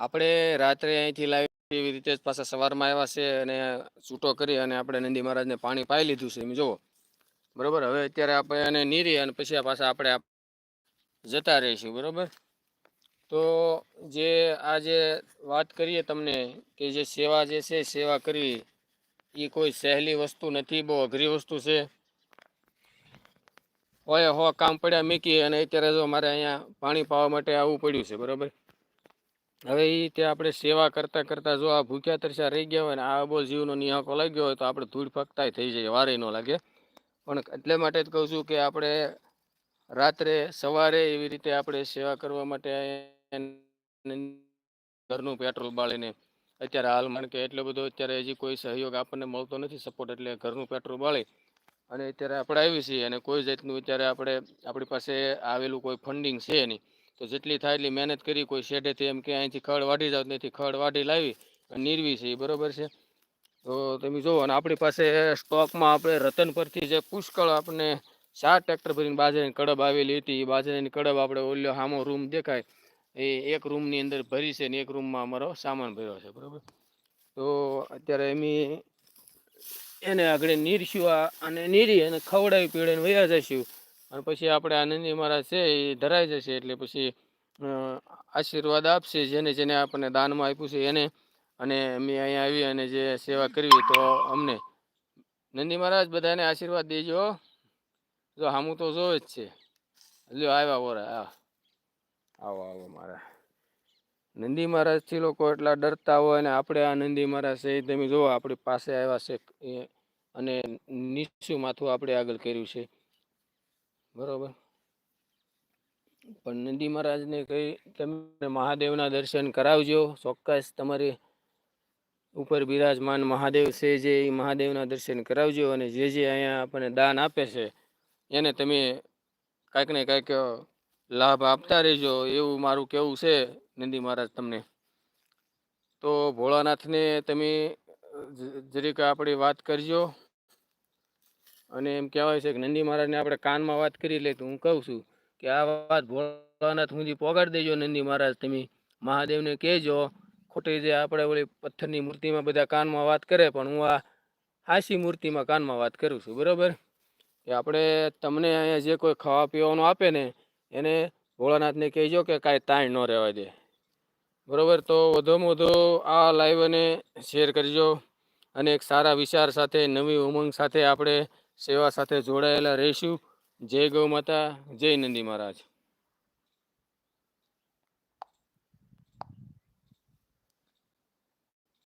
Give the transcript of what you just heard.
આપણે રાત્રે અહીંથી લાવી એવી રીતે જ પાછા સવારમાં આવ્યા છે અને છૂટો કરી અને આપણે નંદી મહારાજને પાણી પાઈ લીધું છે, એમ જુઓ. બરાબર? હવે અત્યારે આપણે એને નીરી અને પછી પાછા આપણે જતા રહીશું, બરોબર? તો જે આ જે વાત કરીએ તમને કે જે સેવા જે છે, સેવા કરવી એ કોઈ સહેલી વસ્તુ નથી, બહુ અઘરી વસ્તુ છે. હોય હો, કામ પડ્યા મૂકી અને અત્યારે જો મારે અહીંયા પાણી પાવા માટે આવવું પડ્યું છે, બરોબર? હવે એ તે આપણે સેવા કરતાં કરતાં જો આ ભૂખ્યા તરસ્યા રહી ગયા હોય ને, આ બોલ જીવનો નિહાકો લાગ્યો હોય તો આપણે ધૂળ ફકતાય થઈ જાય, વારે ન લાગે. પણ એટલે માટે જ કહું છું કે આપણે રાત્રે સવારે એવી રીતે આપણે સેવા કરવા માટે ઘરનું પેટ્રોલ બાળીને અત્યારે હાલ માણ કે એટલો બધો અત્યારે હજી કોઈ સહયોગ આપણને મળતો નથી સપોર્ટ એટલે ઘરનું પેટ્રોલ બાળી અને અત્યારે આપણે આવી છીએ અને કોઈ જાતનું અત્યારે આપણે, આપણી પાસે આવેલું કોઈ ફંડિંગ છે નહીં. તો જેટલી થાય એટલી મહેનત કરી, કોઈ શેઢેથી એમ કે અહીંથી ખડ વાઢી જાવ નથી ખડ વાઢી લાવી અને નીરવી છે એ બરાબર છે. તો તમે જુઓ, અને આપણી પાસે સ્ટોકમાં આપણે રતન પરથી જે પુષ્કળ આપણને ચાર ટ્રેક્ટર ભરીને બાજરાની કડબ આવેલી હતી એ બાજરાની કડબ આપણે ઓલ્યો સામો રૂમ દેખાય. એ એક રૂમની અંદર ભરી છે ને એક રૂમમાં અમારો સામાન ભર્યો છે, બરાબર? તો અત્યારે એમ એને આગળ નીરશું અને નીરી અને ખવડાવી પીવડાવીને વયા જઈશું. અને પછી આપણે આનંદી મહારાજ છે એ ધરાઈ જશે એટલે પછી આશીર્વાદ આપશે જેને જેને આપણને દાનમાં આપ્યું છે એને. અને અમે અહીંયા આવી અને જે સેવા કરવી તો અમને. નંદી મહારાજ, બધાને આશીર્વાદ દેજો જો હામું તો જોવે જ છે. લ્યો, આવ્યા ઓરા આવો આવો મારા. નંદી મહારાજથી લોકો એટલા ડરતા હોય અને આપણે આ નંદી મહારાજ છે તમે જુઓ, આપણી પાસે આવ્યા છે અને નીચું માથું આપણે આગળ કર્યું છે. બરોબર. પણ નંદી મહારાજને કહી તમે મહાદેવના દર્શન કરાવજો. ચોક્કસ તમારી ઉપર બિરાજમાન મહાદેવ છે જે એ મહાદેવના દર્શન કરાવજો અને જે જે અહીંયા આપણને દાન આપે છે, એને તમે કાંઈક ને કાંઈક લાભ આપતા રહેજો. એવું મારું કહેવું છે નંદી મહારાજ તમને. તો ભોળાનાથને તમે જરીક આપણી વાત કરજો. અને એમ કહેવાય છે કે નંદી મહારાજને આપણે કાનમાં વાત કરી લે તો હું કહું છું કે આ વાત ભોળાનાથ સુધી પોગાડી દેજો નંદી મહારાજ. તમે મહાદેવને કહેજો, ખોટી જે આપણે ઓલી પથ્થરની મૂર્તિમાં બધા કાનમાં વાત કરે, પણ હું આ હાસી મૂર્તિમાં કાનમાં વાત કરું છું. બરાબર? કે આપણે તમને અહીંયા જે કોઈ ખાવા પીવાનું આપે ને, એને ભોળાનાથને કહેજો કે કાંઈ તાણ ન રહેવા દે. બરાબર? તો વધુમાં વધુ આ લાઈવને શેર કરજો અને એક સારા વિચાર સાથે, નવી ઉમંગ સાથે આપણે સેવા સાથે જોડાયેલા રહીશું. જય ગૌ માતા જય નંદી મહારાજ.